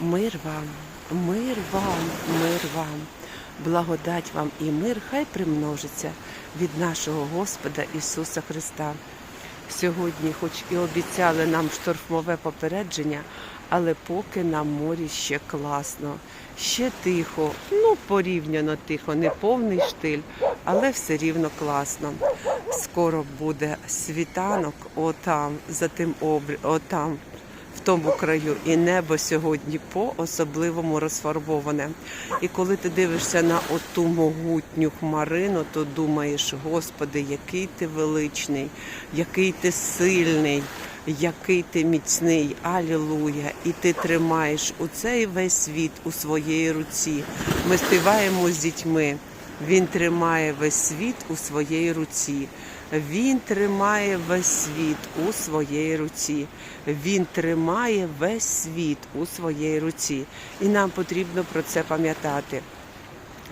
Мир вам, мир вам, мир вам, благодать вам і мир хай примножиться від нашого Господа Ісуса Христа. Сьогодні, хоч і обіцяли нам штормове попередження, але поки на морі ще класно, ще тихо, ну порівняно тихо, не повний штиль, але все рівно класно. Скоро буде світанок отам, за тим обрі... отам, тому краю, і небо сьогодні по-особливому розфарбоване. І коли ти дивишся на оту могутню хмарину, то думаєш, Господи, який ти величний, який ти сильний, який ти міцний, алілуя! І ти тримаєш у цей весь світ у своїй руці. Ми співаємо з дітьми. Він тримає весь світ у своїй руці. Він тримає весь світ у своїй руці. Він тримає весь світ у своїй руці. І нам потрібно про це пам'ятати.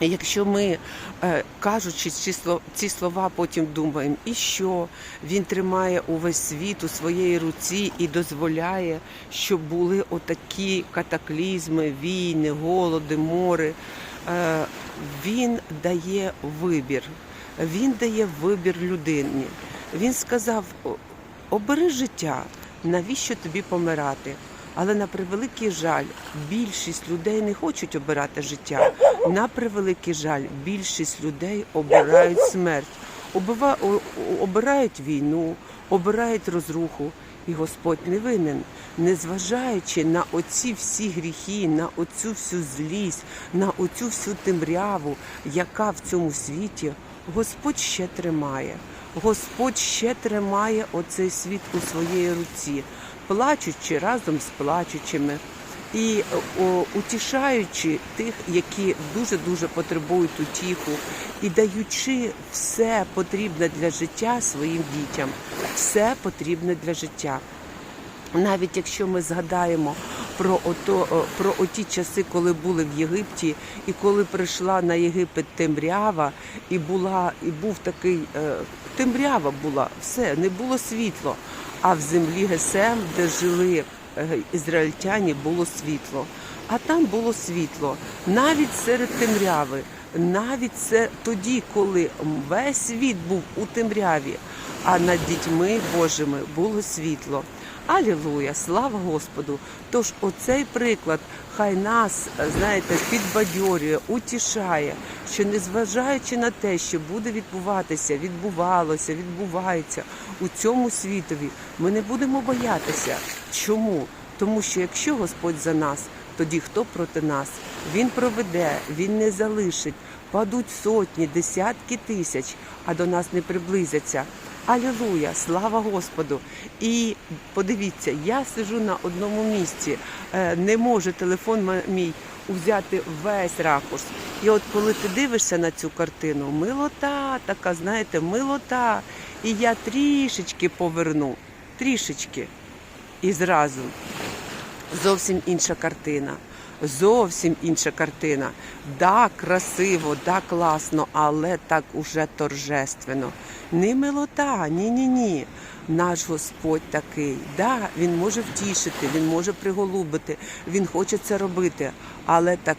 Якщо ми, е, кажучи ці слова, потім думаємо, і що він тримає увесь світ у своїй руці і дозволяє, щоб були отакі катаклізми, війни, голоди, мори. Е, Він дає вибір. Він дає вибір людині. Він сказав: обери життя, навіщо тобі помирати? Але на превеликий жаль, більшість людей не хочуть обирати життя. На превеликий жаль, більшість людей обирають смерть, обирають війну, обирають розруху. І Господь не винен, незважаючи на оці всі гріхи, на оцю всю злість, на оцю всю темряву, яка в цьому світі, Господь ще тримає. Господь ще тримає оцей світ у своїй руці, плачучи разом з плачучими і о, утішаючи тих, які дуже дуже потребують утіху, і даючи все потрібне для життя своїм дітям, все потрібне для життя. Навіть якщо ми згадаємо про ото, про оті часи, коли були в Єгипті, і коли прийшла на Єгипет темрява, і була, і був такий е, темрява була, все, не було світло. А в землі Гесем, де жили е, ізраїльтяні, було світло. А там було світло навіть серед темряви, навіть це тоді, коли весь світ був у темряві, а над дітьми Божими було світло. Алілуя, слава Господу! Тож оцей приклад хай нас, знаєте, підбадьорює, утішає, що незважаючи на те, що буде відбуватися, відбувалося, відбувається у цьому світові, ми не будемо боятися. Чому? Тому що якщо Господь за нас, тоді хто проти нас? Він проведе, він не залишить. Падуть сотні, десятки тисяч, а до нас не приблизяться. Алілуя, слава Господу! І подивіться, я сижу на одному місці, е, не може телефон мій взяти весь ракурс. І от коли ти дивишся на цю картину, милота, така, знаєте, милота. І я трішечки поверну, трішечки. І зразу зовсім інша картина. Зовсім інша картина. Да, красиво, да, класно, але так уже торжественно. Не милота, ні-ні-ні. Наш Господь такий. Да, він може втішити, він може приголубити, він хоче це робити. Але так,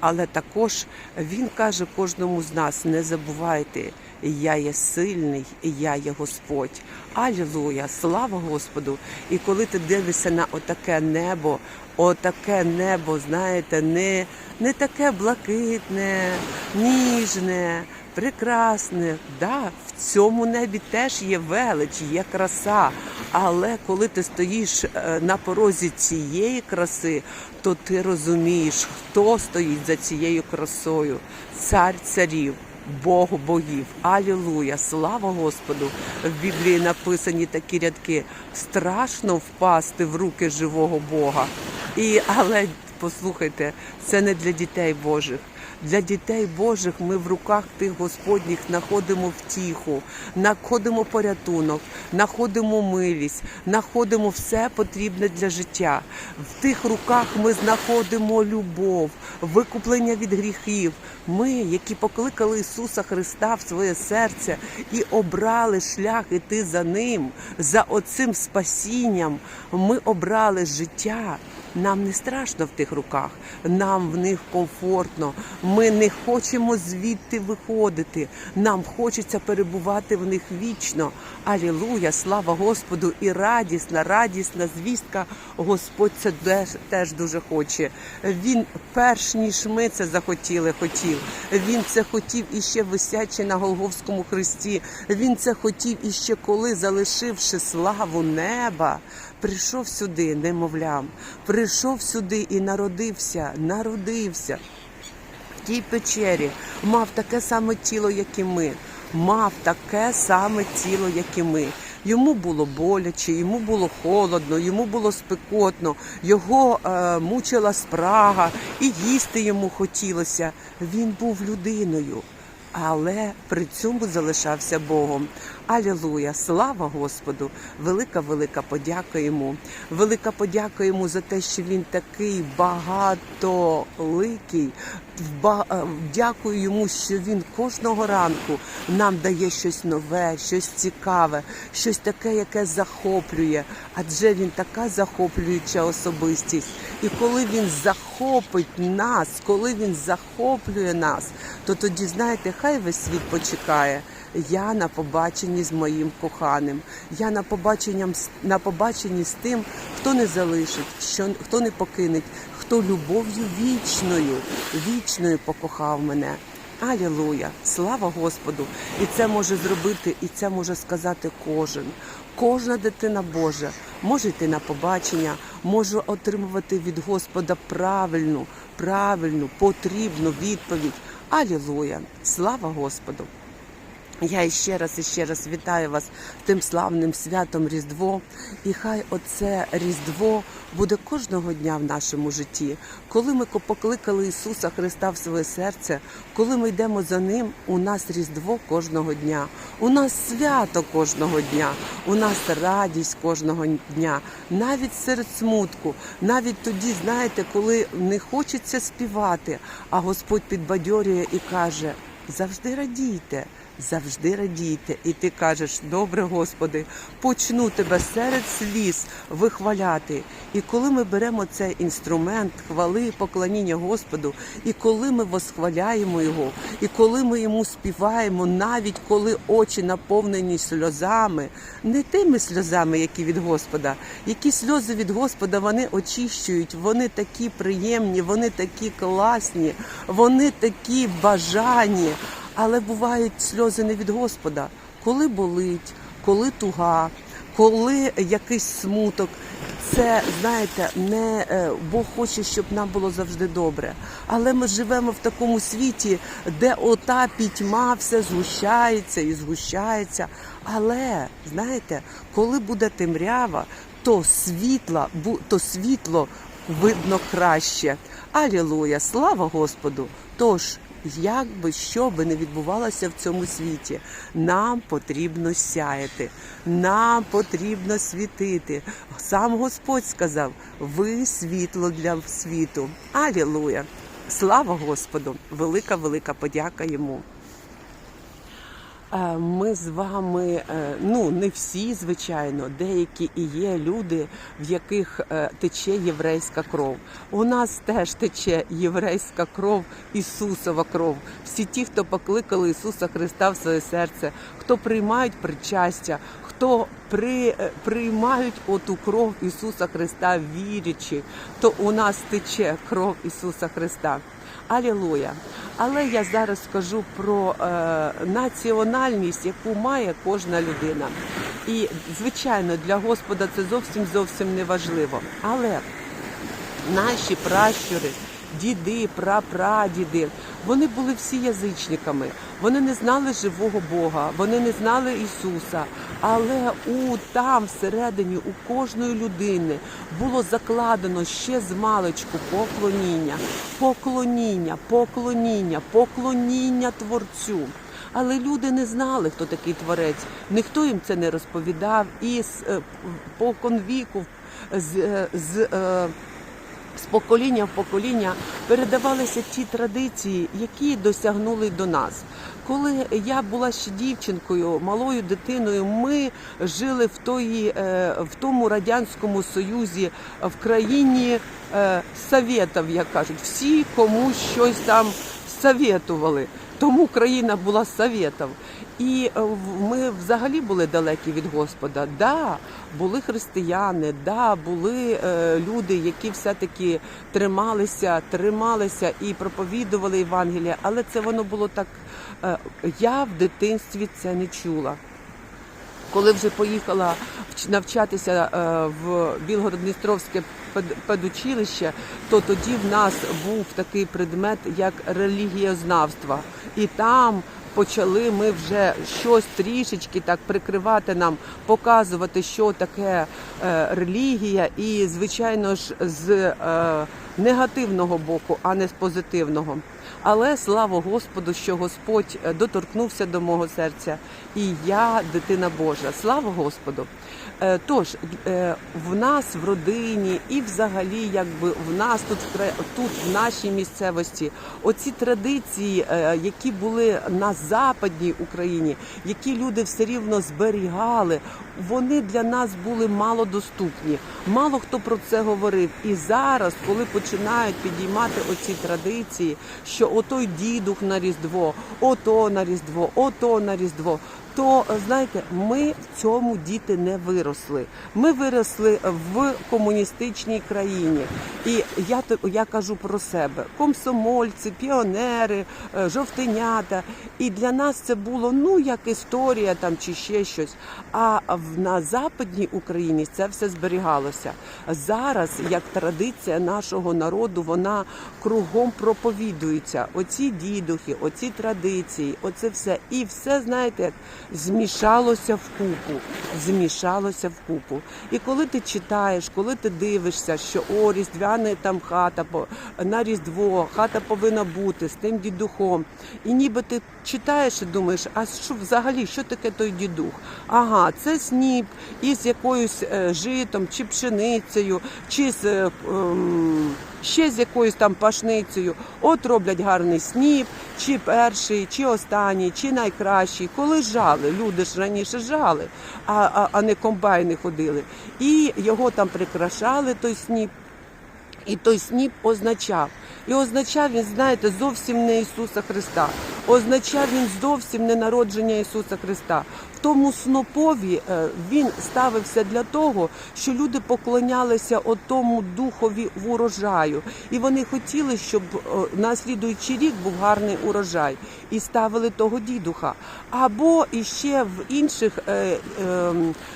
але також він каже кожному з нас: не забувайте, я є сильний, я є Господь. Алілуя, слава Господу! І коли ти дивишся на отаке небо, отаке небо, знаєте, не, не таке блакитне, ніжне, прекрасне. Да, в цьому небі теж є велич, є краса. Але коли ти стоїш е, на порозі цієї краси, то ти розумієш, хто стоїть за цією красою, цар царів. Бог богів, алілуя, слава Господу. В Біблії написані такі рядки: страшно впасти в руки живого Бога. І але послухайте, це не для дітей Божих. Для дітей Божих ми в руках тих Господніх знаходимо втіху, знаходимо порятунок, знаходимо милість, знаходимо все потрібне для життя. В тих руках ми знаходимо любов, викуплення від гріхів. Ми, які покликали Ісуса Христа в своє серце і обрали шлях іти за Ним, за оцим спасінням, ми обрали життя. Нам не страшно в тих руках, нам в них комфортно. Ми не хочемо звідти виходити. Нам хочеться перебувати в них вічно. Алілуя, слава Господу! І радісна, радісна звістка. Господь це теж, дуже хоче. Він перш ніж ми це захотіли, хотів. Він це хотів іще висячи на Голговському хресті. Він це хотів іще коли, залишивши славу неба, прийшов сюди, немовлям, прийшов сюди і народився, народився в тій печері, мав таке саме тіло, як і ми, мав таке саме тіло, як і ми. Йому було боляче, йому було холодно, йому було спекотно, його е, мучила спрага, і їсти йому хотілося. Він був людиною, але при цьому залишався Богом. Алілуя! Слава Господу! Велика, велика подяка йому. Велика подяка йому за те, що він такий багатоликий. Ба- е, Дякую йому, що він кожного ранку нам дає щось нове, щось цікаве, щось таке, яке захоплює. Адже він така захоплююча особистість. І коли він захопить нас, коли він захоплює нас, то тоді, знаєте, хай весь світ почекає. Я на побаченні з моїм коханим. Я на побаченням на побаченні з тим, хто не залишить, що хто не покинеть, хто любов'ю вічною, вічною покохав мене. Алілуя! Слава Господу! І це може зробити, і це може сказати кожен. Кожна дитина Божа може йти на побачення, може отримувати від Господа правильну, правильну, потрібну відповідь. Алілуя! Слава Господу! Я іще раз і ще раз вітаю вас тим славним святом Різдво. І хай оце Різдво буде кожного дня в нашому житті. Коли ми покликали Ісуса Христа в своє серце, коли ми йдемо за Ним, у нас Різдво кожного дня, у нас свято кожного дня, у нас радість кожного дня, навіть серед смутку, навіть тоді, знаєте, коли не хочеться співати, а Господь підбадьорює і каже: завжди радійте. Завжди радійте, і ти кажеш, добре, Господи, почну тебе серед сліз вихваляти. І коли ми беремо цей інструмент хвали, поклоніння Господу, і коли ми восхваляємо Його, і коли ми йому співаємо, навіть коли очі наповнені сльозами, не тими сльозами, які від Господа, які сльози від Господа вони очищують, вони такі приємні, вони такі класні, вони такі бажані. Але бувають сльози не від Господа, коли болить, коли туга, коли якийсь смуток. Це знаєте, не е, Бог хоче, щоб нам було завжди добре. Але ми живемо в такому світі, де ота пітьма все згущається і згущається. Але знаєте, коли буде темрява, то світла, то світло видно краще. Алілуя! Слава Господу! Тож. Як би що би не відбувалося в цьому світі, нам потрібно сяяти, нам потрібно світити. Сам Господь сказав: ви світло для світу. Алілуя! Слава Господу! Велика, велика подяка йому. Е, Ми з вами, е, ну не всі, звичайно, деякі і є люди, в яких е, тече єврейська кров. У нас теж тече єврейська кров, Ісусова кров. Всі ті, хто покликали Ісуса Христа в своє серце, хто приймають причастя, хто при, приймають оту кров Ісуса Христа вірячи, то у нас тече кров Ісуса Христа. Алілуя! Але я зараз скажу про е, національність, яку має кожна людина. І, звичайно, для Господа це зовсім зовсім не важливо. Але наші пращури, діди, прапрадіди, вони були всі язичниками. Вони не знали живого Бога, вони не знали Ісуса. Але у там всередині у кожної людини було закладено ще з маличку поклоніння, поклоніння, поклоніння, поклоніння Творцю. Але люди не знали, хто такий творець. Ніхто їм це не розповідав. І е, по конвіку з, е, з е, з покоління в покоління передавалися ті традиції, які досягнули до нас. Коли я була ще дівчинкою, малою дитиною, ми жили в, тої, е, в тому радянському союзі, в країні е, совєтів, як кажуть, всі комусь щось там совєтували. Тому країна була совєтів. І е, ми взагалі були далекі від Господа. Да, були християни, да, були е, люди, які все-таки трималися, трималися і проповідували Євангелія, але це воно було так. е, я в дитинстві це не чула. Коли вже поїхала навчатися в Білгород-Дністровське педучилище, то тоді в нас був такий предмет, як релігієзнавство. І там почали ми вже щось трішечки так прикривати нам, показувати, що таке е, релігія, і, звичайно ж, з е, негативного боку, а не з позитивного. Але слава Господу, що Господь е, доторкнувся до мого серця, і я дитина Божа. Слава Господу. Е, Тож е, в нас в родині і взагалі, якби в нас тут тут в нашій місцевості, оці традиції, е, які були на западній Україні, які люди все рівно зберігали, вони для нас були малодоступні. Мало хто про це говорив. І зараз, коли починають підіймати оці традиції, що отой дідух на Різдво, ото на Різдво, ото на Різдво. То знаєте, ми в цьому діти не виросли. Ми виросли в комуністичній країні, і я я кажу про себе: комсомольці, піонери, е, жовтенята. І для нас це було ну як історія там чи ще щось. А на западній Україні це все зберігалося. Зараз, як традиція нашого народу, вона кругом проповідується. Оці дідухи, оці традиції, оце все. І все, знаєте, змішалося в купу. Змішалося в купу. І коли ти читаєш, коли ти дивишся, що о, різдвяна там хата на Різдво, хата повинна бути з тим дідухом. І ніби ти читаєш і думаєш, а що взагалі, що таке той дідух? Ага, це сніп із якоюсь е, житом, чи пшеницею, чи з е, ем, ще з якоюсь там пашницею. От роблять гарний сніп, чи перший, чи останній, чи найкращий. Коли жали, люди ж раніше жали, а, а, а не комбайни ходили. І його там прикрашали, той сніп. І той сніп означав. І означав він, знаєте, зовсім не Ісуса Христа. Означав він зовсім не народження Ісуса Христа. Тому снопові е, він ставився для того, що люди поклонялися отому духові в урожаю. І вони хотіли, щоб е, на слідуючий рік був гарний урожай. І ставили того дідуха. Або іще в інших е, е,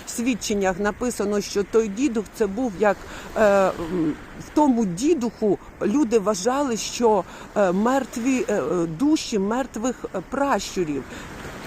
свідченнях написано, що той дідух це був як е, в тому дідуху люди вважали, що е, мертві душі мертвих пращурів.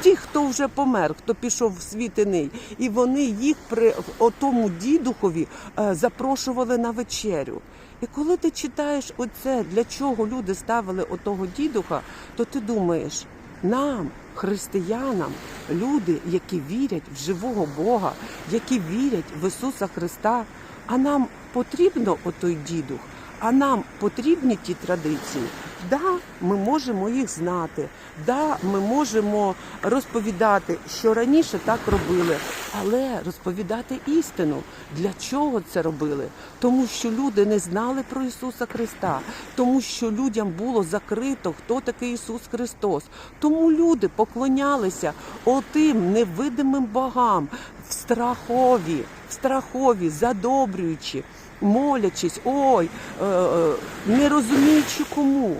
Ті, хто вже помер, хто пішов в світ іний, і вони їх при отому дідухові е, запрошували на вечерю. І коли ти читаєш оце, для чого люди ставили отого дідуха, то ти думаєш, нам, християнам, люди, які вірять в живого Бога, які вірять в Ісуса Христа, а нам потрібно отой дідух, а нам потрібні ті традиції. Да, ми можемо їх знати, да, ми можемо розповідати, що раніше так робили, але розповідати істину, для чого це робили. Тому що люди не знали про Ісуса Христа, тому що людям було закрито, хто такий Ісус Христос. Тому люди поклонялися отим невидимим богам в страхові, в страхові, задобрюючи, молячись, ой, е, е, не розуміючи кому.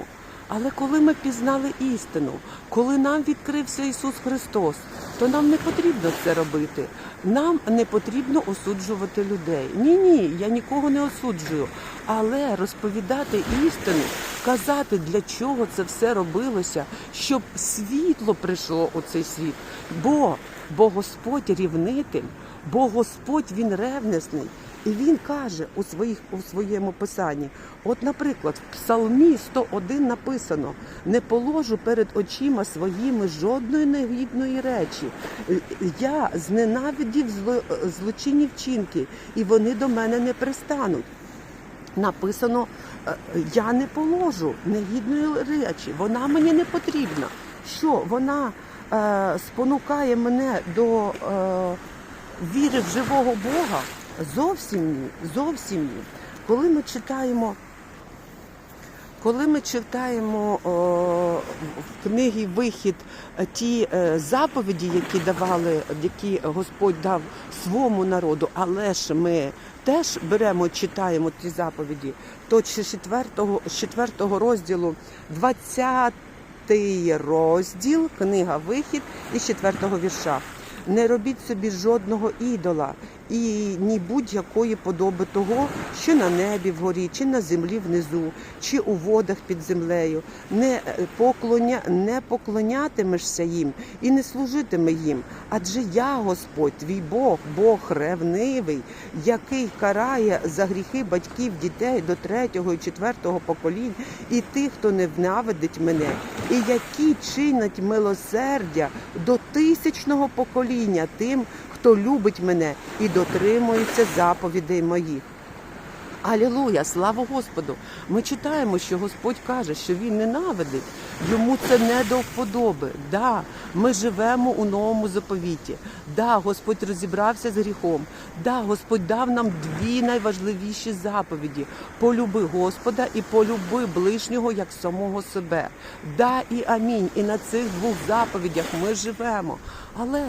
Але коли ми пізнали істину, коли нам відкрився Ісус Христос, то нам не потрібно це робити. Нам не потрібно осуджувати людей. Ні, ні, я нікого не осуджую. Але розповідати істину, казати, для чого це все робилося, щоб світло прийшло у цей світ. Бо, бо Господь рівнитель, бо Господь він ревнесний. І він каже у своїх у своєму писанні: от, наприклад, в Псалмі 101 написано: не положу перед очима своїми жодної негідної речі. Я зненавидів зло, злочинні вчинки, і вони до мене не пристануть. написано: е, я не положу негідної речі, вона мені не потрібна. Що вона е, спонукає мене до е, віри в живого Бога? Зовсім ні, зовсім ні. Коли ми читаємо. Коли ми читаємо о, в книгі Вихід е, ті е, заповіді, які давали, які Господь дав своєму народу, але ж ми теж беремо, читаємо ті заповіді, то з 4, з 4 розділу 20 розділ, книга Вихід із 4 вірша. Не робіть собі жодного ідола і ні будь-якої подоби того, що на небі вгорі, чи на землі внизу, чи у водах під землею. Не е, поклоня, не поклонятимешся їм і не служитиме їм. Адже я, Господь, твій Бог, Бог ревнивий, який карає за гріхи батьків дітей до третього і четвертого поколінь, і тих, хто ненавидить мене, і які чинять милосердя до тисячного покоління тим, хто любить мене і дотримується заповідей моїх. Алілуя, слава Господу! Ми читаємо, що Господь каже, що Він ненавидить, йому це не до вподоби. Да, ми живемо у новому заповіті. Да, Господь розібрався з гріхом. Да, Господь дав нам дві найважливіші заповіді: полюби Господа і полюби ближнього як самого себе. Да і амінь. І на цих двох заповідях ми живемо. Але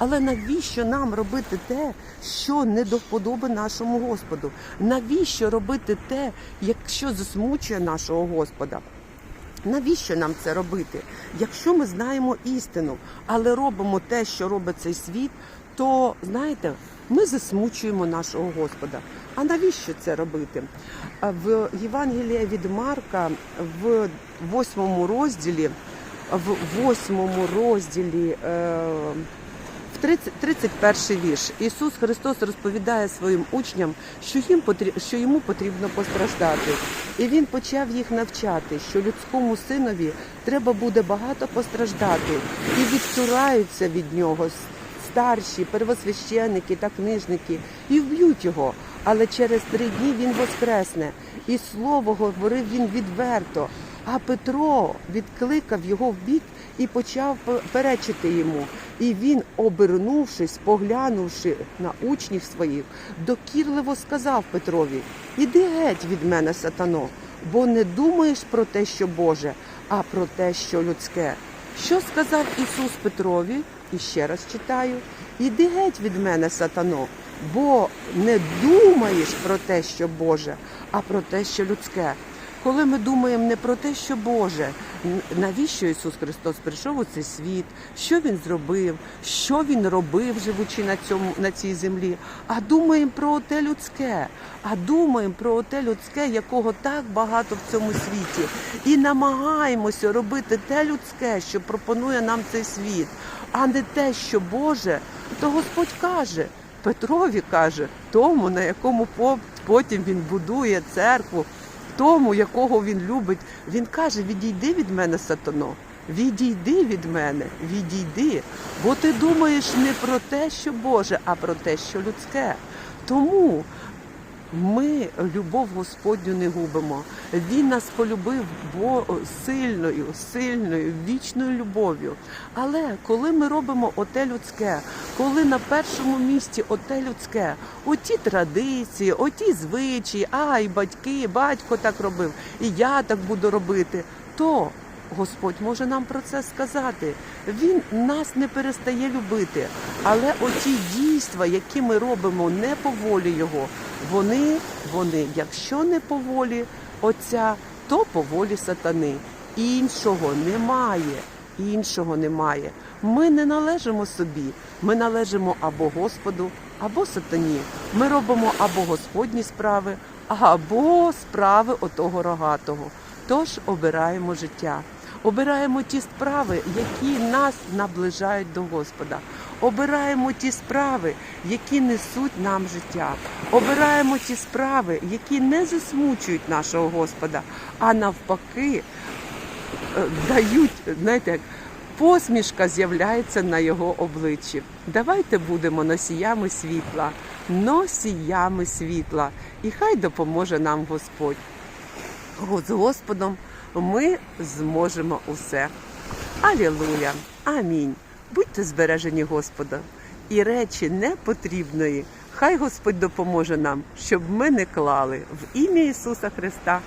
але навіщо нам робити те, що не до вподоби нашому Господу? Навіщо робити те, якщо засмучує нашого Господа? Навіщо нам це робити? Якщо ми знаємо істину, але робимо те, що робить цей світ, то знаєте, ми засмучуємо нашого Господа. А навіщо це робити? В Євангелії від Марка в восьмому розділі, в восьмому розділі. Е в 30, 31 вірш Ісус Христос розповідає своїм учням, що їм що йому потрібно постраждати, і він почав їх навчати, що людському синові треба буде багато постраждати, і відсураються від нього старші, первосвященники та книжники, і вб'ють його. Але через три дні він воскресне, і слово говорив він відверто. А Петро відкликав його в бік і почав перечити йому. І він, обернувшись, поглянувши на учнів своїх, докірливо сказав Петрові: Іди геть від мене, сатано, бо не думаєш про те, що Боже, а про те, що людське. Що сказав Ісус Петрові? І ще раз читаю: Іди геть від мене, сатано, бо не думаєш про те, що Боже, а про те, що людське. Коли ми думаємо не про те, що Боже, навіщо Ісус Христос прийшов у цей світ, що Він зробив, що Він робив, живучи на цьому на цій землі, а думаємо про те людське, а думаємо про те людське, якого так багато в цьому світі, і намагаємося робити те людське, що пропонує нам цей світ, а не те, що Боже, то Господь каже. Петрові каже, тому, на якому потім він будує церкву, тому, якого він любить, він каже: відійди від мене, сатано, відійди від мене, відійди, бо ти думаєш не про те, що Боже, а про те, що людське. Тому ми любов Господню не губимо. Він нас полюбив бо сильною, сильною, вічною любов'ю. Але коли ми робимо оте людське, коли на першому місці оте людське, оті традиції, оті звичаї, ай, батьки, батько так робив, і я так буду робити, то Господь може нам про це сказати. Він нас не перестає любити, але оті дійства, які ми робимо не по волі Його, вони, вони, якщо не по волі Отця, то по волі сатани. Іншого немає. Іншого немає. Ми не належимо собі. Ми належимо або Господу, або сатані. Ми робимо або Господні справи, або справи отого рогатого. Тож обираємо життя. Обираємо ті справи, які нас наближають до Господа. Обираємо ті справи, які несуть нам життя. Обираємо ті справи, які не засмучують нашого Господа, а навпаки е, дають, знаєте, як посмішка з'являється на його обличчі. Давайте будемо носіями світла. носіями світла. І хай допоможе нам Господь. З Господом ми зможемо усе. Алілуя! Амінь. Будьте збережені Господа, І речі непотрібної. Хай Господь допоможе нам, щоб ми не клали в ім'я Ісуса Христа.